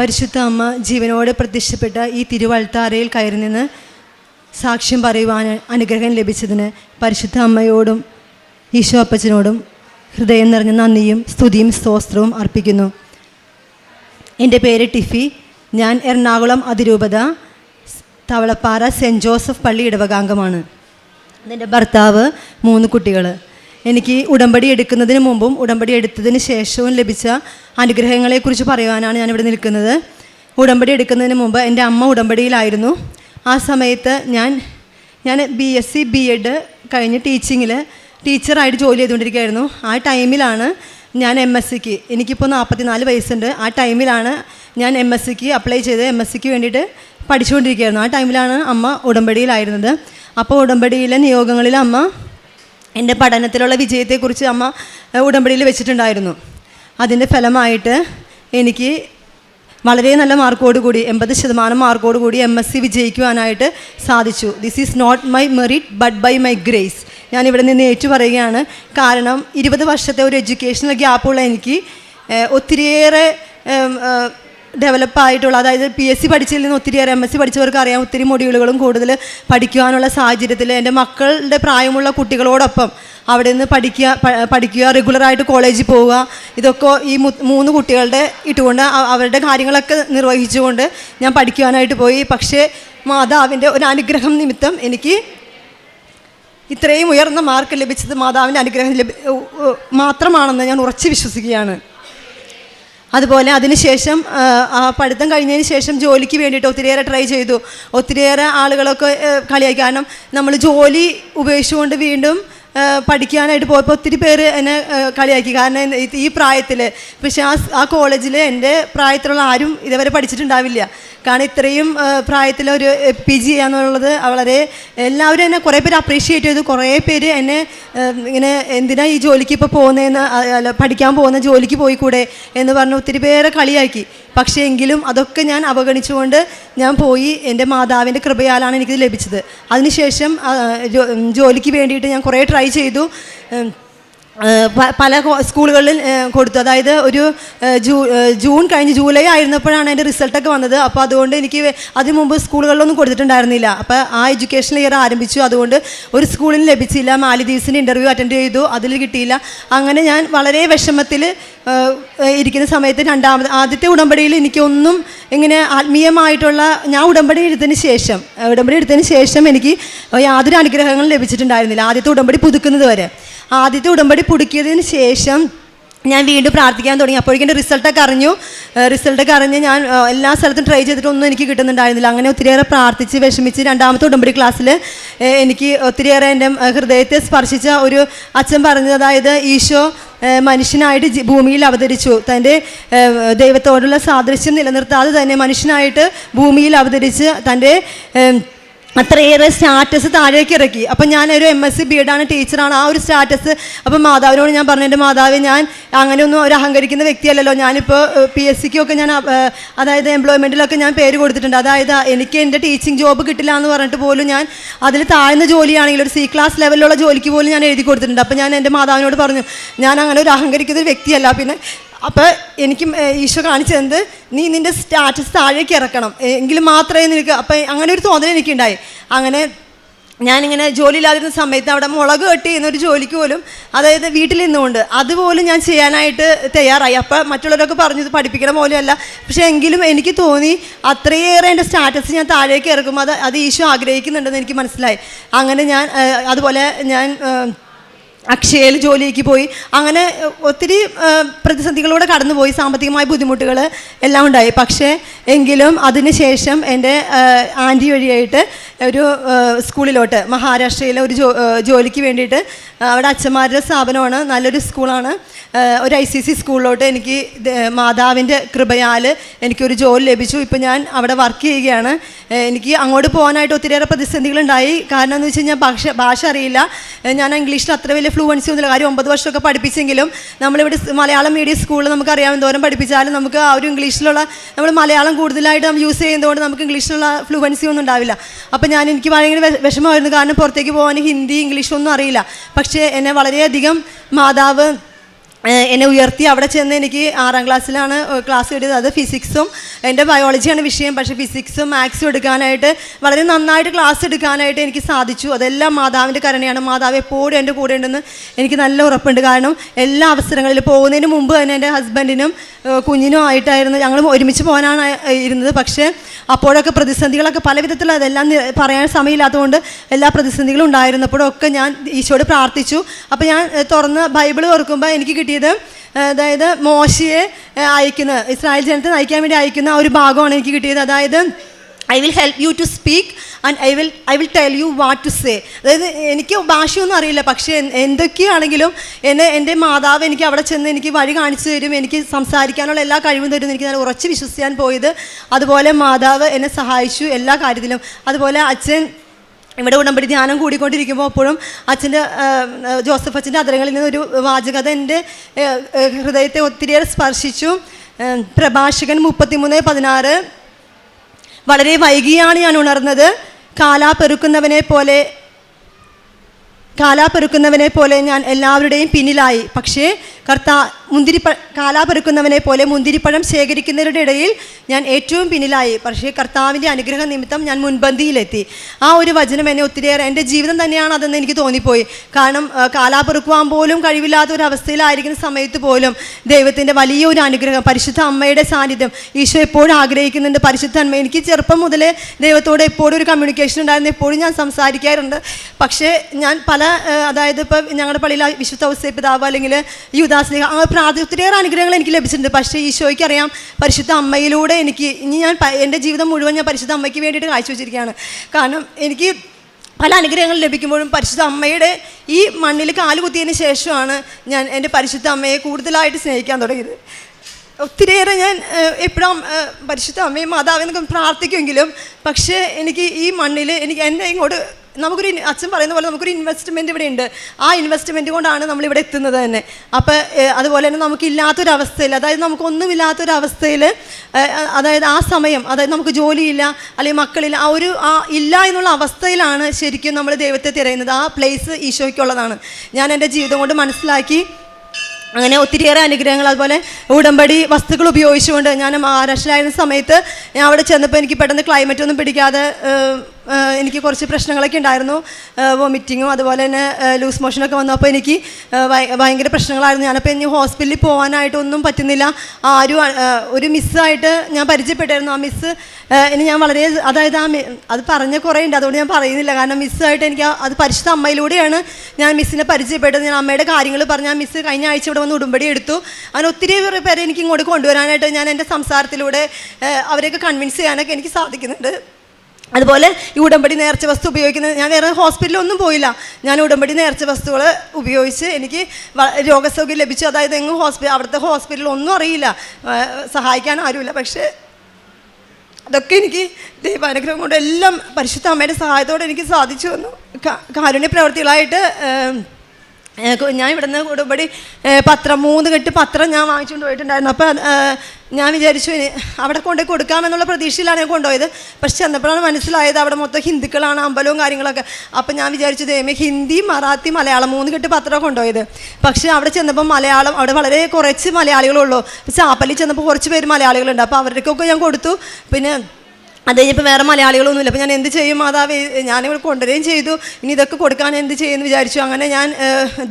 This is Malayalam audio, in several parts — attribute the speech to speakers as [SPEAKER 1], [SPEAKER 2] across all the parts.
[SPEAKER 1] പരിശുദ്ധ അമ്മ ജീവനോടെ പ്രത്യക്ഷപ്പെട്ട ഈ തിരുവൾത്താരയിൽ കയറി നിന്ന് സാക്ഷ്യം പറയുവാൻ അനുഗ്രഹം ലഭിച്ചതിന് പരിശുദ്ധ അമ്മയോടും ഈശോ അപ്പച്ചനോടും ഹൃദയം നിറഞ്ഞ നന്ദിയും സ്തുതിയും സ്തോത്രവും അർപ്പിക്കുന്നു. എന്റെ പേര് ടിഫി. ഞാൻ എറണാകുളം അതിരൂപത തവളപ്പാറ സെന്റ് ജോസഫ് പള്ളി ഇടവകാംഗമാണ്. എന്റെ ഭർത്താവ് മൂന്ന് കുട്ടികൾ എനിക്ക് ഉടമ്പടി എടുക്കുന്നതിന് മുമ്പും ഉടമ്പടി എടുത്തതിന് ശേഷവും ലഭിച്ച അനുഗ്രഹങ്ങളെക്കുറിച്ച് പറയുവാനാണ് ഞാനിവിടെ നിൽക്കുന്നത്. ഉടമ്പടി എടുക്കുന്നതിന് മുമ്പ് എന്റെ അമ്മ ഉടമ്പടിയിലായിരുന്നു. ആ സമയത്ത് ഞാൻ ഞാൻ B S C B Ed കഴിഞ്ഞ് ടീച്ചിങ്ങിൽ ടീച്ചറായിട്ട് ജോലി ചെയ്തുകൊണ്ടിരിക്കുകയായിരുന്നു. ആ ടൈമിലാണ് ഞാൻ എം എസ് സിക്ക് എനിക്കിപ്പോൾ നാൽപ്പത്തിനാല് വയസ്സുണ്ട്. ആ ടൈമിലാണ് ഞാൻ എം എസ് സിക്ക് അപ്ലൈ ചെയ്ത് എം എസ് സിക്ക് വേണ്ടിയിട്ട് പഠിച്ചുകൊണ്ടിരിക്കുകയായിരുന്നു. ആ ടൈമിലാണ് അമ്മ ഉടമ്പടിയിലായിരുന്നത്. അപ്പോൾ ഉടമ്പടിയിലെ നിയോഗങ്ങളിൽ അമ്മ എന്റെ പഠനത്തിലുള്ള വിജയത്തെക്കുറിച്ച് അമ്മ ഉടമ്പടിയിൽ വെച്ചിട്ടുണ്ടായിരുന്നു. അതിന്റെ ഫലമായിട്ട് എനിക്ക് വളരെ നല്ല മാർക്കോട് കൂടി എൺപത് ശതമാനം മാർക്കോട് കൂടി എം എസ് സി വിജയിക്കുവാനായിട്ട് സാധിച്ചു. This is not my merit but by my grace ഞാൻ ഇവിടെ നിന്ന് ഏറ്റു പറയുകയാണ് കാരണം ഇരുപത് വർഷത്തെ ഒരു എഡ്യൂക്കേഷണൽ ഗ്യാപ്പുള്ള എനിക്ക് ഏഹ്, ഒത്തിരിയേറെ ഡെവലപ്പായിട്ടുള്ള അതായത് പി എസ് സി പഠിച്ചതിൽ നിന്ന് ഒത്തിരിയേറെ എം എസ് സി പഠിച്ചവർക്ക് അറിയാം ഒത്തിരി മൊഡ്യൂളുകളും കൂടുതൽ പഠിക്കുവാനുള്ള സാഹചര്യത്തിൽ എന്റെ മക്കളുടെ പ്രായമുള്ള കുട്ടികളോടൊപ്പം അവിടെ നിന്ന് പഠിക്കുക പഠിക്കുക റെഗുലറായിട്ട് കോളേജിൽ പോവുക ഇതൊക്കെ ഈ മൂന്ന് കുട്ടികളുടെ ഇട്ടുകൊണ്ട് അവരുടെ കാര്യങ്ങളൊക്കെ നിർവഹിച്ചുകൊണ്ട് ഞാൻ പഠിക്കുവാനായിട്ട് പോയി. പക്ഷേ മാതാവിന്റെ ഒരു അനുഗ്രഹം നിമിത്തം എനിക്ക് ഇത്രയും ഉയർന്ന മാർക്ക് ലഭിച്ചത് മാതാവിന്റെ അനുഗ്രഹം മാത്രമാണെന്ന് ഞാൻ ഉറച്ചു വിശ്വസിക്കുകയാണ്. അതുപോലെ അതിനുശേഷം ആ, പഠിത്തം കഴിഞ്ഞതിന് ശേഷം ജോലിക്ക് വേണ്ടിയിട്ട് ഒത്തിരിയേറെ ട്രൈ ചെയ്തു. ഒത്തിരിയേറെ ആളുകളൊക്കെ കളിയായി. കാരണം നമ്മൾ ജോലി ഉപേക്ഷിച്ചുകൊണ്ട് വീണ്ടും പഠിക്കാനായിട്ട് പോയപ്പോൾ ഒത്തിരി പേര് എന്നെ കളിയാക്കി. കാരണം ഈ പ്രായത്തിൽ പക്ഷേ ആ ആ കോളേജിൽ എന്റെ പ്രായത്തിലുള്ള ആരും ഇതുവരെ പഠിച്ചിട്ടുണ്ടാവില്ല. കാരണം ഇത്രയും പ്രായത്തിലൊരു പി ജി ചെയ്യാന്നുള്ളത് വളരെ എല്ലാവരും എന്നെ കുറേ പേര് അപ്രീഷിയേറ്റ് ചെയ്തു. കുറേ പേര് എന്നെ ഇങ്ങനെ എന്തിനാ ഈ ജോലിക്ക് ഇപ്പോൾ പോകുന്നതെന്ന് പഠിക്കാൻ പോകുന്ന ജോലിക്ക് പോയിക്കൂടെ കൂടെ എന്ന് പറഞ്ഞ് ഒത്തിരി പേരെ കളിയാക്കി. പക്ഷേ എങ്കിലും അതൊക്കെ ഞാൻ അവഗണിച്ചുകൊണ്ട് ഞാൻ പോയി എന്റെ മാതാവിന്റെ കൃപയാലാണ് എനിക്കിത് ലഭിച്ചത്. അതിനുശേഷം ജോലിക്ക് വേണ്ടിയിട്ട് ഞാൻ കുറേ ട്രൈ ചെയ്തു. പല സ്കൂളുകളിൽ കൊടുത്തു. അതായത് ഒരു ജൂ ജൂൺ കഴിഞ്ഞ് ജൂലൈ ആയിരുന്നപ്പോഴാണ് എന്റെ റിസൾട്ടൊക്കെ വന്നത്. അപ്പോൾ അതുകൊണ്ട് എനിക്ക് അതിന് മുമ്പ് സ്കൂളുകളിലൊന്നും കൊടുത്തിട്ടുണ്ടായിരുന്നില്ല. അപ്പോൾ ആ എഡ്യൂക്കേഷൻ ഇയർ ആരംഭിച്ചു. അതുകൊണ്ട് ഒരു സ്കൂളിൽ ലഭിച്ചില്ല. മാലിദ്വീപ്സിന്റെ ഇന്റർവ്യൂ അറ്റൻഡ് ചെയ്തു. അതിൽ കിട്ടിയില്ല. അങ്ങനെ ഞാൻ വളരെ വിഷമത്തിൽ ഇരിക്കുന്ന സമയത്ത് രണ്ടാമത് ആദ്യത്തെ ഉടമ്പടിയിൽ എനിക്കൊന്നും ഇങ്ങനെ ആത്മീയമായിട്ടുള്ള ഞാൻ ഉടമ്പടി എടുത്തതിന് ശേഷം ഉടമ്പടി എടുത്തതിന് ശേഷം എനിക്ക് യാതൊരു അനുഗ്രഹങ്ങളും ലഭിച്ചിട്ടുണ്ടായിരുന്നില്ല. ആദ്യത്തെ ഉടമ്പടി പുതുക്കുന്നത് വരെ. ആദ്യത്തെ ഉടമ്പടി പുതുക്കിയതിന് ശേഷം ഞാൻ വീണ്ടും പ്രാർത്ഥിക്കാൻ തുടങ്ങി. അപ്പോഴേക്കും എന്റെ റിസൾട്ടൊക്കെ അറിഞ്ഞു. റിസൾട്ടൊക്കെ അറിഞ്ഞ് ഞാൻ എല്ലാ സ്ഥലത്തും ട്രൈ ചെയ്തിട്ടൊന്നും എനിക്ക് കിട്ടുന്നുണ്ടായിരുന്നില്ല. അങ്ങനെ ഒത്തിരിയേറെ പ്രാർത്ഥിച്ച് വിഷമിച്ച് രണ്ടാമത്തെ ഉടമ്പടി ക്ലാസ്സിൽ എനിക്ക് ഒത്തിരിയേറെ എന്റെ ഹൃദയത്തെ സ്പർശിച്ച ഒരു അച്ഛൻ പറഞ്ഞത് അതായത് ഈശോ മനുഷ്യനായിട്ട് ഭൂമിയിൽ അവതരിച്ചു. തന്റെ ദൈവത്തോടുള്ള സാദൃശ്യം നിലനിർത്താതെ തന്നെ മനുഷ്യനായിട്ട് ഭൂമിയിൽ അവതരിച്ച് തന്റെ അത്രയേറെ സ്റ്റാറ്റസ് താഴേക്ക് ഇറക്കി അപ്പം ഞാനൊരു എം എസ് സി ബി എഡാണ് ടീച്ചറാണ്. ആ ഒരു സ്റ്റാറ്റസ് അപ്പം മാതാവിനോട് ഞാൻ പറഞ്ഞു എന്റെ മാതാവ് ഞാൻ അങ്ങനെയൊന്നും ഒരു അഹങ്കരിക്കുന്ന വ്യക്തിയല്ലല്ലോ. ഞാനിപ്പോൾ പി എസ് സിക്കൊക്കെ ഞാൻ അതായത് എംപ്ലോയ്മെന്റിലൊക്കെ ഞാൻ പേര് കൊടുത്തിട്ടുണ്ട്. അതായത് എനിക്ക് എന്റെ ടീച്ചിങ് ജോബ് കിട്ടില്ല എന്ന് പറഞ്ഞിട്ട് പോലും ഞാൻ അതിൽ താഴ്ന്ന ജോലിയാണെങ്കിലും ഒരു സി ക്ലാസ് ലെവലിലുള്ള ജോലിക്ക് പോലും ഞാൻ എഴുതി കൊടുത്തിട്ടുണ്ട്. അപ്പം ഞാൻ എന്റെ മാതാവിനോട് പറഞ്ഞു ഞാൻ അങ്ങനെ ഒരു അഹങ്കരിക്കുന്ന വ്യക്തിയല്ല. പിന്നെ അപ്പോൾ എനിക്ക് ഈശോ കാണിച്ചു തന്നത് നീ നിന്റെ സ്റ്റാറ്റസ് താഴേക്ക് ഇറക്കണം. എങ്കിൽ മാത്രമേ നിനക്ക് അപ്പം അങ്ങനെ ഒരു തോന്നൽ എനിക്കുണ്ടായി. അങ്ങനെ ഞാനിങ്ങനെ ജോലിയില്ലാതിരുന്ന സമയത്ത് അവിടെ മുളക് കെട്ടി എന്നൊരു ജോലിക്ക് പോലും അതായത് വീട്ടിൽ നിന്നുകൊണ്ട് അതുപോലും ഞാൻ ചെയ്യാനായിട്ട് തയ്യാറായി. അപ്പം മറ്റുള്ളവരൊക്കെ പറഞ്ഞു ഇത് പഠിപ്പിക്കണ പോലെയല്ല. പക്ഷേ എങ്കിലും എനിക്ക് തോന്നി അത്രയേറെ എന്റെ സ്റ്റാറ്റസ് ഞാൻ താഴേക്ക് ഇറക്കും അത് അത് ഈശോ ആഗ്രഹിക്കുന്നുണ്ടെന്ന് എനിക്ക് മനസ്സിലായി. അങ്ങനെ ഞാൻ അതുപോലെ ഞാൻ അക്ഷയയിൽ ജോലിക്ക് പോയി. അങ്ങനെ ഒത്തിരി പ്രതിസന്ധികളോടെ കടന്നുപോയി. സാമ്പത്തികമായ ബുദ്ധിമുട്ടുകൾ എല്ലാം ഉണ്ടായി. പക്ഷേ എങ്കിലും അതിനുശേഷം എന്റെ ആന്റി വഴിയായിട്ട് ഒരു സ്കൂളിലോട്ട് മഹാരാഷ്ട്രയിലെ ഒരു ജോലിക്ക് വേണ്ടിയിട്ട് അവിടെ അച്ഛന്മാരുടെ സ്ഥാപനമാണ്. നല്ലൊരു സ്കൂളാണ്. ഒരു ഐ സി സി സ്കൂളിലോട്ട് എനിക്ക് മാതാവിന്റെ കൃപയാൽ എനിക്കൊരു ജോലി ലഭിച്ചു. ഇപ്പം ഞാൻ അവിടെ വർക്ക് ചെയ്യുകയാണ്. എനിക്ക് അങ്ങോട്ട് പോകാനായിട്ട് ഒത്തിരിയേറെ പ്രതിസന്ധികളുണ്ടായി. കാരണം എന്ന് വെച്ച് കഴിഞ്ഞാൽ ഭാഷ ഭാഷ അറിയില്ല. ഞാൻ ഇംഗ്ലീഷിൽ അത്ര വലിയ ഫ്ലുവൻസി ഒന്നുമില്ല. കാര്യം ഒമ്പത് വർഷമൊക്കെ പഠിപ്പിച്ചെങ്കിലും നമ്മളിവിടെ മലയാളം മീഡിയം സ്കൂളിൽ നമുക്കറിയാം എന്തോരം പഠിപ്പിച്ചാലും നമുക്ക് ആ ഒരു ഇംഗ്ലീഷിലുള്ള നമ്മൾ മലയാളം കൂടുതലായിട്ട് നമ്മൾ യൂസ് ചെയ്യുന്നതുകൊണ്ട് നമുക്ക് ഇംഗ്ലീഷിലുള്ള ഫ്ലുവൻസി ഒന്നും ഉണ്ടാവില്ല. അപ്പം ഞാൻ എനിക്ക് ഭയങ്കര വിഷമമായിരുന്നു. കാരണം പുറത്തേക്ക് പോകാൻ ഹിന്ദി ഇംഗ്ലീഷ് ഒന്നും അറിയില്ല. പക്ഷേ എന്നെ വളരെയധികം മാതാവ് എന്നെ ഉയർത്തി അവിടെ ചെന്ന് എനിക്ക് ആറാം ക്ലാസ്സിലാണ് ക്ലാസ് കിട്ടിയത്. അത് ഫിസിക്സും എന്റെ ബയോളജിയാണ് വിഷയം. പക്ഷേ ഫിസിക്സും മാത്സും എടുക്കാനായിട്ട് വളരെ നന്നായിട്ട് ക്ലാസ് എടുക്കാനായിട്ട് എനിക്ക് സാധിച്ചു. അതെല്ലാം മാതാവിന്റെ കരുണയാണ്. മാതാവ് എപ്പോഴും എന്റെ കൂടെ ഉണ്ടെന്ന് എനിക്ക് നല്ല ഉറപ്പുണ്ട്. കാരണം എല്ലാ അവസരങ്ങളിലും പോകുന്നതിന് മുമ്പ് തന്നെ എന്റെ ഹസ്ബൻഡിനും കുഞ്ഞിനും ആയിട്ടായിരുന്നു ഞങ്ങൾ ഒരുമിച്ച് പോകാനാണ് ഇരുന്നത്. പക്ഷേ അപ്പോഴൊക്കെ പ്രതിസന്ധികളൊക്കെ പല വിധത്തിലുള്ള അതെല്ലാം പറയാൻ സമയമില്ലാത്തതുകൊണ്ട് എല്ലാ പ്രതിസന്ധികളും ഉണ്ടായിരുന്നപ്പോഴൊക്കെ ഞാൻ ഈശോട് പ്രാർത്ഥിച്ചു. അപ്പോൾ ഞാൻ തുറന്ന് ബൈബിൾ തുറക്കുമ്പോൾ എനിക്ക് കിട്ടിയത് അതായത് മോശയെ അയക്കുന്ന ഇസ്രായേൽ ജനത്തെ നയിക്കാൻ വേണ്ടി അയക്കുന്ന ഒരു ഭാഗമാണ് എനിക്ക് കിട്ടിയത്. അതായത് I will help you to speak and I will I will tell you what to say അതായത് എനിക്ക് ഭാഷയൊന്നും അറിയില്ല പക്ഷേ എന്ത് എന്തൊക്കെയാണെങ്കിലും എന്നെ എന്റെ മാതാവ് എനിക്ക് അവിടെ ചെന്ന് എനിക്ക് വഴി കാണിച്ചു തരും എനിക്ക് സംസാരിക്കാനുള്ള എല്ലാ കഴിവും തരും എനിക്ക് നല്ല ഉറച്ച് വിശ്വസിക്കാൻ പോയത്. അതുപോലെ മാതാവ് എന്നെ സഹായിച്ചു എല്ലാ കാര്യത്തിലും. അതുപോലെ അച്ഛൻ ഇവിടെ ഉടമ്പടി ധ്യാനം കൂടിക്കൊണ്ടിരിക്കുമ്പോൾ അപ്പോഴും അച്ഛന്റെ ജോസഫ് അച്ഛന്റെ അതരങ്ങളിൽ നിന്ന് ഒരു വാചകത എന്റെ ഹൃദയത്തെ ഒത്തിരിയേറെ സ്പർശിച്ചു. പ്രഭാഷകൻ മുപ്പത്തിമൂന്ന് പതിനാറ്. വളരെ വൈകിയാണ് ഞാൻ ഉണർന്നത്. കാലാ പെറുക്കുന്നവനെ പോലെ കാലാ പെറുക്കുന്നവനെ പോലെ ഞാൻ എല്ലാവരുടെയും പിന്നിലായി. പക്ഷേ കർത്താ മുന്തിരിപ്പ കാലാപെറുക്കുന്നവനെ പോലെ മുന്തിരിപ്പഴം ശേഖരിക്കുന്നവരുടെ ഇടയിൽ ഞാൻ ഏറ്റവും പിന്നിലായി. പക്ഷേ കർത്താവിന്റെ അനുഗ്രഹ നിമിത്തം ഞാൻ മുൻപന്തിയിലെത്തി. ആ ഒരു വചനം എന്നെ ഒത്തിരിയേറെ എന്റെ ജീവിതം തന്നെയാണ് അതെന്ന് എനിക്ക് തോന്നിപ്പോയി. കാരണം കാലാപെറുക്കുവാൻ പോലും കഴിവില്ലാത്ത ഒരു അവസ്ഥയിലായിരിക്കുന്ന സമയത്ത് പോലും ദൈവത്തിന്റെ വലിയൊരു അനുഗ്രഹം പരിശുദ്ധ അമ്മയുടെ സാന്നിധ്യം ഈശോ എപ്പോഴും ആഗ്രഹിക്കുന്നുണ്ട്. പരിശുദ്ധ അമ്മ എനിക്ക് ചെറുപ്പം മുതലേ ദൈവത്തോട് എപ്പോഴും ഒരു കമ്മ്യൂണിക്കേഷൻ ഉണ്ടായിരുന്നു. എപ്പോഴും ഞാൻ സംസാരിക്കാറുണ്ട്. പക്ഷേ ഞാൻ പല അതായത് ഇപ്പോൾ ഞങ്ങളുടെ പള്ളിയിൽ വിശുദ്ധ ഔസേ പിതാവ് അല്ലെങ്കിൽ യുദാസ്ലിക ആ അത് ഒത്തിരിയേറെ അനുഗ്രഹങ്ങൾ എനിക്ക് ലഭിച്ചിട്ടുണ്ട്. പക്ഷേ ഈശോയ്ക്ക് അറിയാം പരിശുദ്ധ അമ്മയിലൂടെ എനിക്ക് ഇനി ഞാൻ എന്റെ ജീവിതം മുഴുവൻ ഞാൻ പരിശുദ്ധ അമ്മയ്ക്ക് വേണ്ടിയിട്ട് കാഴ്ചവെച്ചിരിക്കുകയാണ്. കാരണം എനിക്ക് പല അനുഗ്രഹങ്ങൾ ലഭിക്കുമ്പോഴും പരിശുദ്ധ അമ്മയുടെ ഈ മണ്ണിൽ കാലുകുത്തിയതിന് ശേഷമാണ് ഞാൻ എന്റെ പരിശുദ്ധ അമ്മയെ കൂടുതലായിട്ട് സ്നേഹിക്കാൻ തുടങ്ങിയത്. ഒത്തിരിയേറെ ഞാൻ എപ്പോഴും പരിശുദ്ധ അമ്മയും മാതാവിനൊക്കെ പ്രാർത്ഥിക്കുമെങ്കിലും പക്ഷേ എനിക്ക് ഈ മണ്ണിൽ എനിക്ക് എന്നെ ഇങ്ങോട്ട് നമുക്കൊരു അച്ഛൻ പറയുന്ന പോലെ നമുക്കൊരു ഇൻവെസ്റ്റ്മെന്റ് ഇവിടെ ഉണ്ട് ആ ഇൻവെസ്റ്റ്മെന്റ് കൊണ്ടാണ് നമ്മളിവിടെ എത്തുന്നത് തന്നെ. അപ്പോൾ അതുപോലെ തന്നെ നമുക്കില്ലാത്തൊരവസ്ഥയിൽ അതായത് നമുക്കൊന്നുമില്ലാത്തൊരവസ്ഥയിൽ അതായത് ആ സമയം അതായത് നമുക്ക് ജോലിയില്ല അല്ലെങ്കിൽ മക്കളില്ല ആ ഒരു ആ ഇല്ല എന്നുള്ള അവസ്ഥയിലാണ് ശരിക്കും നമ്മൾ ദൈവത്തെ തിരയുന്നത്. ആ പ്ലേസ് ഈശോയ്ക്കുള്ളതാണ്. ഞാൻ എന്റെ ജീവിതം കൊണ്ട് മനസ്സിലാക്കി അങ്ങനെ ഒത്തിരിയേറെ അനുഗ്രഹങ്ങൾ അതുപോലെ ഉടമ്പടി വസ്തുക്കൾ ഉപയോഗിച്ചുകൊണ്ട് ഞാൻ മഹാരാഷ്ട്രയിലായിരുന്ന സമയത്ത് ഞാൻ അവിടെ ചെന്നപ്പോൾ എനിക്ക് പെട്ടെന്ന് ക്ലൈമറ്റ് ഒന്നും പിടിക്കാതെ എനിക്ക് കുറച്ച് പ്രശ്നങ്ങളൊക്കെ ഉണ്ടായിരുന്നു. വോമിറ്റിങ്ങും അതുപോലെ തന്നെ ലൂസ് മോഷനൊക്കെ വന്നപ്പോൾ എനിക്ക് ഭയങ്കര പ്രശ്നങ്ങളായിരുന്നു. ഞാനപ്പോൾ ഇനി ഹോസ്പിറ്റലിൽ പോകാനായിട്ടൊന്നും പറ്റുന്നില്ല. ആരും ഒരു മിസ്സായിട്ട് ഞാൻ പരിചയപ്പെട്ടായിരുന്നു ആ മിസ്സ് ഇനി ഞാൻ വളരെ അതായത് ആ അത് പറഞ്ഞ കുറേ ഉണ്ട്. അതുകൊണ്ട് ഞാൻ പറയുന്നില്ല. കാരണം മിസ്സായിട്ട് എനിക്ക് അത് പരിശുദ്ധ അമ്മയിലൂടെയാണ് ഞാൻ മിസ്സിനെ പരിചയപ്പെട്ടത്. ഞാൻ അമ്മയുടെ കാര്യങ്ങൾ പറഞ്ഞ് ആ മിസ്സ് കഴിഞ്ഞ ആഴ്ച ഇവിടെ വന്ന് ഉടുമ്പടി എടുത്തു. അങ്ങനെ ഒത്തിരി പേര് എനിക്ക് ഇങ്ങോട്ട് കൊണ്ടുവരാനായിട്ട് ഞാൻ എന്റെ സംസാരത്തിലൂടെ അവരെയൊക്കെ കൺവിൻസ് ചെയ്യാനൊക്കെ എനിക്ക് സാധിക്കുന്നുണ്ട്. അതുപോലെ ഈ ഉടമ്പടി നേർച്ച വസ്തു ഉപയോഗിക്കുന്നത് ഞാൻ വേറെ ഹോസ്പിറ്റലൊന്നും പോയില്ല. ഞാൻ ഉടമ്പടി നേർച്ച വസ്തുക്കൾ ഉപയോഗിച്ച് എനിക്ക് രോഗസൗകര്യം ലഭിച്ചു. അതായത് എങ്ങും ഹോസ്പിറ്റൽ അവിടുത്തെ ഹോസ്പിറ്റലൊന്നും അറിയില്ല. സഹായിക്കാൻ ആരുമില്ല. പക്ഷേ അതൊക്കെ എനിക്ക് ദൈവാനുഗ്രഹം കൊണ്ട് എല്ലാം പരിശുദ്ധ അമ്മയുടെ സഹായത്തോടെ എനിക്ക് സാധിച്ചു വന്നു. കാരുണ്യ പ്രവർത്തികളായിട്ട് ഞാൻ ഇവിടുന്ന് ഉടമ്പടി ഏ, പത്രം മൂന്ന് കെട്ട് പത്രം ഞാൻ വാങ്ങിച്ചുകൊണ്ട് പോയിട്ടുണ്ടായിരുന്നു. അപ്പോൾ ഞാൻ വിചാരിച്ചു അവിടെ കൊണ്ടുപോയി കൊടുക്കാമെന്നുള്ള പ്രതീക്ഷയിലാണ് ഞാൻ കൊണ്ടുപോയത്. പക്ഷെ ചെന്നപ്പോഴാണ് മനസ്സിലായത് അവിടെ മൊത്തം ഹിന്ദുക്കളാണ് അമ്പലവും കാര്യങ്ങളൊക്കെ. അപ്പം ഞാൻ വിചാരിച്ചു ദൈവമേ ഹിന്ദി മറാത്തി മലയാളം മൂന്ന് കെട്ട് പത്രം കൊണ്ടുപോയത്. പക്ഷേ അവിടെ ചെന്നപ്പോൾ മലയാളം അവിടെ വളരെ കുറച്ച് മലയാളികളുള്ളൂ. ചാപ്പലിൽ ചെന്നപ്പോൾ കുറച്ച് പേര് മലയാളികളുണ്ട്. അപ്പോൾ അവർക്കൊക്കെ ഞാൻ കൊടുത്തു. പിന്നെ അത് കഴിഞ്ഞപ്പോൾ വേറെ മലയാളികളൊന്നുമില്ല. അപ്പോൾ ഞാൻ എന്ത് ചെയ്യും മാതാവ് ഞാനിവിടെ കൊണ്ടുവരികയും ചെയ്തു. ഇനി ഇതൊക്കെ കൊടുക്കാൻ എന്ത് ചെയ്യുമെന്ന് വിചാരിച്ചു. അങ്ങനെ ഞാൻ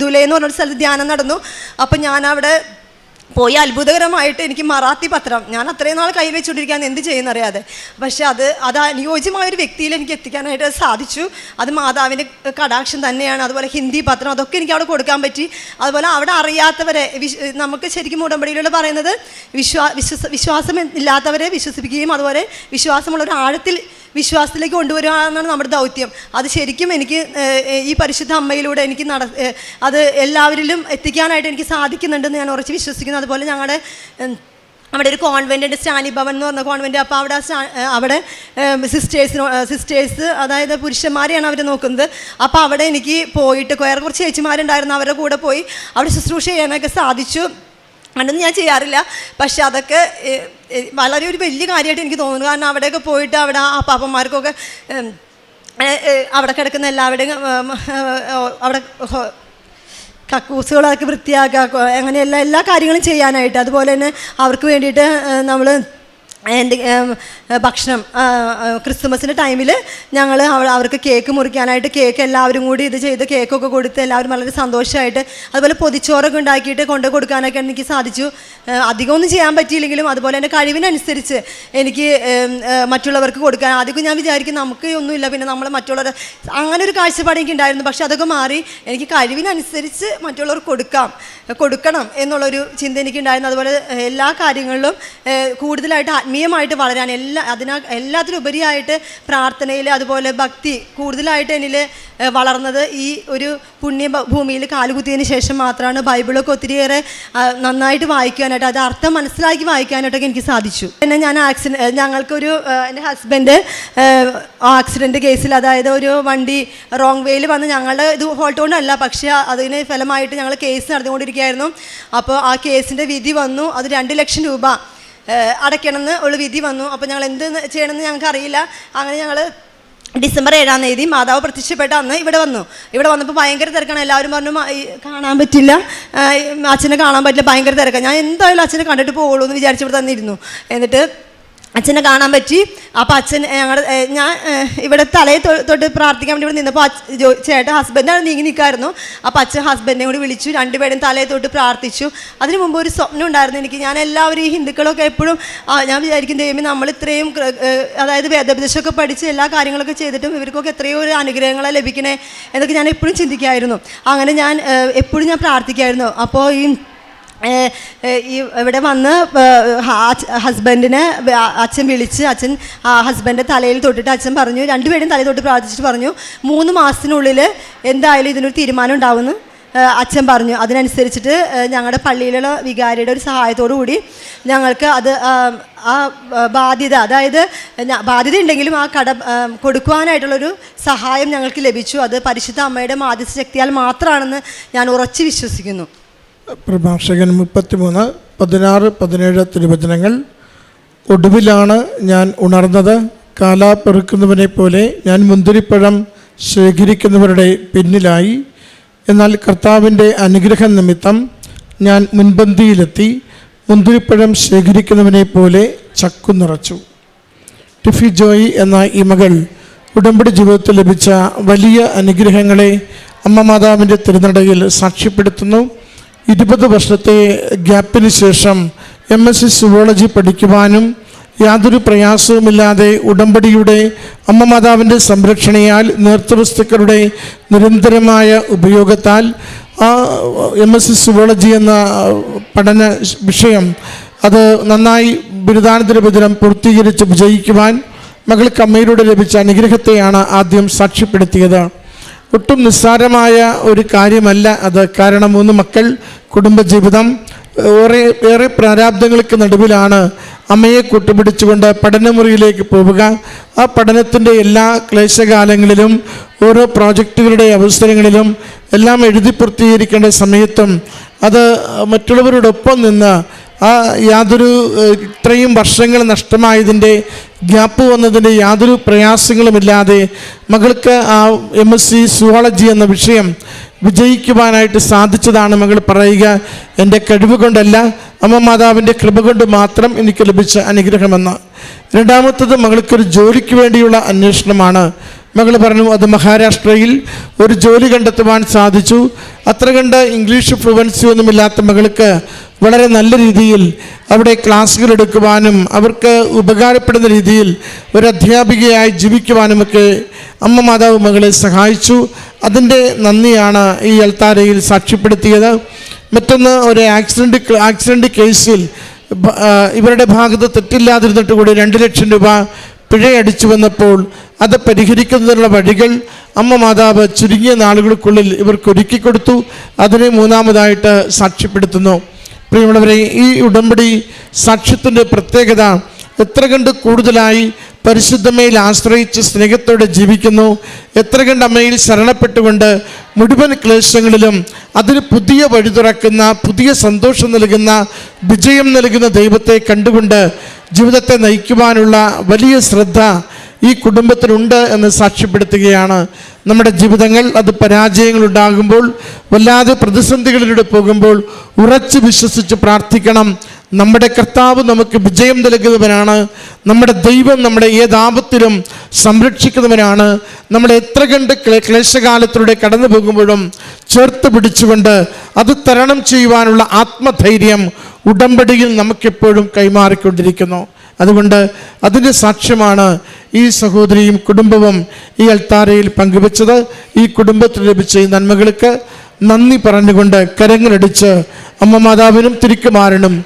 [SPEAKER 1] ദുലൈ എന്ന് പറഞ്ഞൊരു സ്ഥലത്ത് ധ്യാനം നടന്നു. അപ്പോൾ ഞാൻ അവിടെ പോയി അത്ഭുതകരമായിട്ട് എനിക്ക് മറാത്തി പത്രം ഞാൻ അത്രയും നാൾ കൈവച്ചുകൊണ്ടിരിക്കാൻ എന്ത് ചെയ്യുന്നറിയാതെ പക്ഷെ അത് അത് അനുയോജ്യമായ ഒരു വ്യക്തിയിൽ എനിക്ക് എത്തിക്കാനായിട്ട് സാധിച്ചു. അത് മാതാവിന്റെ കടാക്ഷം തന്നെയാണ് അതുപോലെ ഹിന്ദി പത്രം അതൊക്കെ എനിക്ക് അവിടെ കൊടുക്കാൻ പറ്റി. അതുപോലെ അവിടെ അറിയാത്തവരെ നമുക്ക് ശരിക്കും ഉടമ്പടിയിലുള്ള പറയുന്നത് വിശ്വാ വിശ്വസ ഇല്ലാത്തവരെ വിശ്വസിപ്പിക്കുകയും അതുപോലെ വിശ്വാസമുള്ള ഒരു ആഴത്തിൽ വിശ്വാസത്തിലേക്ക് കൊണ്ടുവരിക നമ്മുടെ ദൗത്യം. അത് ശരിക്കും എനിക്ക് ഈ പരിശുദ്ധ അമ്മയിലൂടെ എനിക്ക് നട അത് എല്ലാവരിലും എത്തിക്കാനായിട്ട് എനിക്ക് സാധിക്കുന്നുണ്ടെന്ന് ഞാൻ ഉറച്ച് വിശ്വസിക്കുന്നു. അതുപോലെ ഞങ്ങളുടെ അവിടെ ഒരു കോൺവെന്റ് ഉണ്ട് സ്റ്റാനി ഭവൻ എന്ന് പറഞ്ഞ കോൺവെന്റ് അപ്പോൾ അവിടെ അവിടെ സിസ്റ്റേഴ്സിനോ സിസ്റ്റേഴ്സ് അതായത് പുരുഷന്മാരെയാണ് അവർ നോക്കുന്നത്. അപ്പോൾ അവിടെ എനിക്ക് പോയിട്ട് വേറെ കുറച്ച് ചേച്ചിമാരുണ്ടായിരുന്നു അവരുടെ കൂടെ പോയി അവിടെ ശുശ്രൂഷ ചെയ്യാനൊക്കെ സാധിച്ചു. അതൊന്നും ഞാൻ ചെയ്യാറില്ല. പക്ഷെ അതൊക്കെ വളരെ ഒരു വലിയ കാര്യമായിട്ട് എനിക്ക് തോന്നുന്നു. കാരണം അവിടെയൊക്കെ പോയിട്ട് അവിടെ ആ പാപ്പന്മാർക്കൊക്കെ അവിടെ കിടക്കുന്ന എല്ലാവരുടെയും അവിടെ കക്കൂസുകളൊക്കെ വൃത്തിയാക്കുക അങ്ങനെ എല്ലാ കാര്യങ്ങളും ചെയ്യാനായിട്ട്. അതുപോലെ തന്നെ അവർക്ക് വേണ്ടിയിട്ട് നമ്മൾ എന്റെ ഏം, ഭക്ഷണം ആ, ആ, ക്രിസ്മസിന്റെ ടൈമിൽ ഞങ്ങൾ അവർക്ക് കേക്ക് മുറിക്കാനായിട്ട് കേക്ക് എല്ലാവരും കൂടി ഇത് ചെയ്ത് കേക്കൊക്കെ കൊടുത്ത് എല്ലാവരും വളരെ സന്തോഷമായിട്ട് അതുപോലെ പൊതിച്ചോറൊക്കെ ഉണ്ടാക്കിയിട്ട് കൊണ്ട് കൊടുക്കാനൊക്കെ എനിക്ക് സാധിച്ചു. അധികമൊന്നും ചെയ്യാൻ പറ്റിയില്ലെങ്കിലും അതുപോലെ എന്റെ കഴിവിനനുസരിച്ച് എനിക്ക് മറ്റുള്ളവർക്ക് കൊടുക്കാൻ ആദ്യമൊക്കെ ഞാൻ വിചാരിക്കും നമുക്ക് ഒന്നുമില്ല പിന്നെ നമ്മൾ മറ്റുള്ളവർ അങ്ങനെ ഒരു കാഴ്ചപ്പാട് എനിക്ക് ഉണ്ടായിരുന്നു. പക്ഷെ അതൊക്കെ മാറി എനിക്ക് കഴിവിനനുസരിച്ച് മറ്റുള്ളവർക്ക് കൊടുക്കാം കൊടുക്കണം എന്നുള്ളൊരു ചിന്ത എനിക്കുണ്ടായിരുന്നു. അതുപോലെ എല്ലാ കാര്യങ്ങളിലും കൂടുതലായിട്ട് ആത്മീയമായിട്ട് വളരാൻ എല്ലാ അതിനാ എല്ലാത്തിലും ഉപരിയായിട്ട് പ്രാർത്ഥനയിൽ അതുപോലെ ഭക്തി കൂടുതലായിട്ട് എന്നിൽ വളർന്നത് ഈ ഒരു പുണ്യ ഭൂമിയിൽ കാലുകുത്തിയതിന് ശേഷം മാത്രമാണ് ബൈബിളൊക്കെ ഒത്തിരിയേറെ നന്നായിട്ട് വായിക്കാനായിട്ട് അത് അർത്ഥം മനസ്സിലാക്കി വായിക്കാനായിട്ടൊക്കെ എനിക്ക് സാധിച്ചു. പിന്നെ ഞാൻ ആക്സിഡന്റ് ഞങ്ങൾക്കൊരു എന്റെ ഹസ്ബൻഡ് ആക്സിഡന്റ് കേസിൽ അതായത് ഒരു വണ്ടി റോങ് വേയിൽ വന്ന് ഞങ്ങളുടെ ഇത് ഫോൾട്ട് കൊണ്ടല്ല പക്ഷേ അതിന് ഫലമായിട്ട് ഞങ്ങൾ കേസ് നടന്നുകൊണ്ടിരിക്കുകയായിരുന്നു. അപ്പോൾ ആ കേസിന്റെ വിധി വന്നു. അത് രണ്ട് ലക്ഷം രൂപ അടയ്ക്കണമെന്ന് ഒരു വിധി വന്നു. അപ്പോൾ ഞങ്ങൾ എന്ത് ചെയ്യണമെന്ന് ഞങ്ങൾക്ക് അറിയില്ല. അങ്ങനെ ഞങ്ങൾ ഡിസംബർ ഏഴാം തീയതി മാതാവ് പ്രത്യക്ഷപ്പെട്ട അന്ന് ഇവിടെ വന്നു. ഇവിടെ വന്നപ്പോൾ ഭയങ്കര തിരക്കാണ്. എല്ലാവരും പറഞ്ഞു കാണാൻ പറ്റില്ല. അച്ഛനെ കാണാൻ പറ്റില്ല. ഭയങ്കര തിരക്കാണ് ഞാൻ എന്തായാലും അച്ഛനെ കണ്ടിട്ട് പോകുള്ളൂ എന്ന് വിചാരിച്ച് തന്നിരുന്നു. എന്നിട്ട് അച്ഛനെ കാണാൻ പറ്റി. അപ്പോൾ അച്ഛൻ ഞങ്ങളുടെ ഞാൻ ഇവിടെ തലയിൽ തൊ- തൊട്ട് പ്രാർത്ഥിക്കാൻ വേണ്ടി ഇവിടെ നിന്നപ്പോൾ ചേട്ടൻ ഹസ്ബൻഡാണ് നീങ്ങി നിൽക്കായിരുന്നു അപ്പോൾ അച്ഛൻ ഹസ്ബൻഡിനെ കൂടി വിളിച്ചു. രണ്ടുപേരും തലയിൽ തൊട്ട് പ്രാർത്ഥിച്ചു. അതിന് മുമ്പ് ഒരു സ്വപ്നം ഉണ്ടായിരുന്നു എനിക്ക്. ഞാൻ എല്ലാവരും ഈ ഹിന്ദുക്കളൊക്കെ എപ്പോഴും ഞാൻ വിചാരിക്കും ദൈവമേ നമ്മൾ ഇത്രയും അതായത് വേദപ്രദേശമൊക്കെ പഠിച്ച് എല്ലാ കാര്യങ്ങളൊക്കെ ചെയ്തിട്ടും ഇവർക്കൊക്കെ എത്രയോ ഒരു അനുഗ്രഹങ്ങളെ ലഭിക്കണേ എന്നൊക്കെ ഞാൻ എപ്പോഴും ചിന്തിക്കായിരുന്നു. അങ്ങനെ ഞാൻ എപ്പോഴും ഞാൻ പ്രാർത്ഥിക്കായിരുന്നു. അപ്പോൾ ഈ ഇവിടെ വന്ന് ഹസ്ബൻഡിനെ അച്ഛൻ വിളിച്ച് അച്ഛൻ ഹസ്ബൻഡിന്റെ തലയിൽ തൊട്ടിട്ട് അച്ഛൻ പറഞ്ഞു രണ്ടുപേരും തലയിൽ തൊട്ട് പ്രാർത്ഥിച്ചിട്ട് പറഞ്ഞു മൂന്ന് മാസത്തിനുള്ളിൽ എന്തായാലും ഇതിനൊരു തീരുമാനം ഉണ്ടാവുമെന്ന് അച്ഛൻ പറഞ്ഞു. അതിനനുസരിച്ചിട്ട് ഞങ്ങളുടെ പള്ളിയിലുള്ള വികാരിയുടെ ഒരു സഹായത്തോടു കൂടി ഞങ്ങൾക്ക് അത് ആ, ബാധ്യത അതായത് ബാധ്യത ഉണ്ടെങ്കിലും ആ കട കൊടുക്കുവാനായിട്ടുള്ളൊരു സഹായം ഞങ്ങൾക്ക് ലഭിച്ചു. അത് പരിശുദ്ധ അമ്മയുടെ മാധ്യസ്ഥ ശക്തിയാൽ മാത്രമാണെന്ന് ഞാൻ ഉറച്ചു വിശ്വസിക്കുന്നു.
[SPEAKER 2] പ്രഭാഷകൻ മുപ്പത്തിമൂന്ന് പതിനാറ് പതിനേഴ് തിരുവചനങ്ങൾ. ഒടുവിലാണ് ഞാൻ ഉണർന്നത്. കാല പെറുക്കുന്നവനെ പോലെ ഞാൻ മുന്തിരിപ്പഴം ശേഖരിക്കുന്നവരുടെ പിന്നിലായി. എന്നാൽ കർത്താവിന്റെ അനുഗ്രഹം നിമിത്തം ഞാൻ മുൻപന്തിയിലെത്തി മുന്തിരിപ്പഴം ശേഖരിക്കുന്നവനെ പോലെ ചക്കു നിറച്ചു. ടിഫി ജോയി എന്ന ഈ മകൾ ഉടമ്പടി ജീവിതത്തിൽ ലഭിച്ച വലിയ അനുഗ്രഹങ്ങളെ അമ്മ മാതാവിന്റെ തിരുനടയിൽ സാക്ഷ്യപ്പെടുത്തുന്നു. ഇരുപത് വർഷത്തെ ഗ്യാപ്പിന് ശേഷം എം എസ് സി സുവോളജി പഠിക്കുവാനും യാതൊരു പ്രയാസവുമില്ലാതെ ഉടമ്പടിയുടെ അമ്മ മാതാവിന്റെ സംരക്ഷണയാൽ നേർത്തവസ്തുക്കളുടെ നിരന്തരമായ ഉപയോഗത്താൽ ആ എം എസ് സി സുവോളജി എന്ന പഠന വിഷയം അത് നന്നായി ബിരുദാനന്തര ബിരുദം പൂർത്തീകരിച്ച് വിജയിക്കുവാൻ മകൾക്ക് അമ്മയിലൂടെ ലഭിച്ച അനുഗ്രഹത്തെയാണ് ആദ്യം സാക്ഷ്യപ്പെടുത്തിയത്. ഒട്ടും നിസ്സാരമായ ഒരു കാര്യമല്ല അത്. കാരണം മൂന്ന് മക്കൾ കുടുംബജീവിതം ഏറെ ഏറെ പ്രാരാബ്ദങ്ങൾക്ക് നടുവിലാണ് അമ്മയെ കൂട്ടുപിടിച്ചുകൊണ്ട് പഠനമുറിയിലേക്ക് പോവുക. ആ പഠനത്തിന്റെ എല്ലാ ക്ലേശകാലങ്ങളിലും ഓരോ പ്രോജക്റ്റുകളുടെ അവസരങ്ങളിലും എല്ലാം എഴുതി പൂർത്തീകരിക്കേണ്ട സമയത്തും അത് മറ്റുള്ളവരോടൊപ്പം നിന്ന് ആ യാതൊരു ഇത്രയും വർഷങ്ങൾ നഷ്ടമായതിന്റെ ഗ്യാപ്പ് വന്നതിന്റെ യാതൊരു പ്രയാസങ്ങളുമില്ലാതെ മകൾക്ക് ആ എം എസ് സി സുവോളജി എന്ന വിഷയം വിജയിക്കുവാനായിട്ട് സാധിച്ചതാണ് മകൾ പറയുക. എന്റെ കഴിവ് കൊണ്ടല്ല അമ്മ മാതാവിന്റെ കൃപ കൊണ്ട് മാത്രം എനിക്ക് ലഭിച്ച അനുഗ്രഹമെന്ന്. രണ്ടാമത്തത് മകൾക്കൊരു ജോലിക്ക് വേണ്ടിയുള്ള അന്വേഷണമാണ്. മകൾ പറഞ്ഞു അത് മഹാരാഷ്ട്രയിൽ ഒരു ജോലി കണ്ടെത്തുവാൻ സാധിച്ചു. അത്ര കണ്ട് ഇംഗ്ലീഷ് ഫ്ലുവൻസി ഒന്നുമില്ലാത്ത മകൾക്ക് വളരെ നല്ല രീതിയിൽ അവിടെ ക്ലാസ്സുകൾ എടുക്കുവാനും അവർക്ക് ഉപകാരപ്പെടുന്ന രീതിയിൽ ഒരു അധ്യാപികയായി ജീവിക്കുവാനുമൊക്കെ അമ്മ മാതാവ് മകളെ സഹായിച്ചു. അതിന്റെ നന്ദിയാണ് ഈ അൽത്താരയിൽ സാക്ഷ്യപ്പെടുത്തിയത്. മറ്റൊന്ന് ഒരു ആക്സിഡന്റ് ആക്സിഡന്റ് കേസിൽ ഇവരുടെ ഭാഗത്ത് തെറ്റില്ലാതിരുന്നിട്ട് കൂടി രണ്ട് ലക്ഷം രൂപ പിഴയടിച്ചു വന്നപ്പോൾ അത് പരിഹരിക്കുന്നതിനുള്ള വഴികൾ അമ്മ മാതാവ് ചുരുങ്ങിയ നാളുകൾക്കുള്ളിൽ ഇവർക്ക് ഒരുക്കി കൊടുത്തു. അതിനെ മൂന്നാമതായിട്ട് സാക്ഷ്യപ്പെടുത്തുന്നു. പ്രിയമുള്ളവരെ ഈ ഉടമ്പടി സാക്ഷ്യത്തിന്റെ പ്രത്യേകത എത്ര കണ്ട് കൂടുതലായി പരിശുദ്ധമ്മയിൽ ആശ്രയിച്ച് സ്നേഹത്തോടെ ജീവിക്കുന്നു. എത്ര കണ്ട് അമ്മയിൽ ശരണപ്പെട്ടുകൊണ്ട് മുഴുവൻ ക്ലേശങ്ങളിലും അതിന് പുതിയ വഴി തുറക്കുന്ന പുതിയ സന്തോഷം നൽകുന്ന വിജയം നൽകുന്ന ദൈവത്തെ കണ്ടുകൊണ്ട് ജീവിതത്തെ നയിക്കുവാനുള്ള വലിയ ശ്രദ്ധ ഈ കുടുംബത്തിനുണ്ട് എന്ന് സാക്ഷ്യപ്പെടുത്തുകയാണ്. നമ്മുടെ ജീവിതങ്ങൾ അത് പരാജയങ്ങൾ ഉണ്ടാകുമ്പോൾ വല്ലാതെ പ്രതിസന്ധികളിലൂടെ പോകുമ്പോൾ ഉറച്ച് വിശ്വസിച്ച് പ്രാർത്ഥിക്കണം. നമ്മുടെ കർത്താവ് നമുക്ക് വിജയം നൽകുന്നവനാണ്. നമ്മുടെ ദൈവം നമ്മുടെ ഏതാപത്തിലും സംരക്ഷിക്കുന്നവനാണ്. നമ്മൾ എത്ര കണ്ട് ക്ലേശകാലത്തിലൂടെ കടന്നു പോകുമ്പോഴും ചേർത്ത് പിടിച്ചുകൊണ്ട് അത് തരണം ചെയ്യുവാനുള്ള ആത്മധൈര്യം ഉടമ്പടിയിൽ നമുക്കെപ്പോഴും കൈമാറിക്കൊണ്ടിരിക്കുന്നു. അതുകൊണ്ട് അതിന്റെ സാക്ഷ്യമാണ് ഈ സഹോദരിയും കുടുംബവും ഈ അൽത്താരയിൽ പങ്കുവച്ചത്. ഈ കുടുംബത്തിന് ലഭിച്ച ഈ നന്മകൾക്ക് നന്ദി പറഞ്ഞുകൊണ്ട് കരങ്ങളടിച്ച് അമ്മ മാതാവിനും തിരുക്കുമാരനും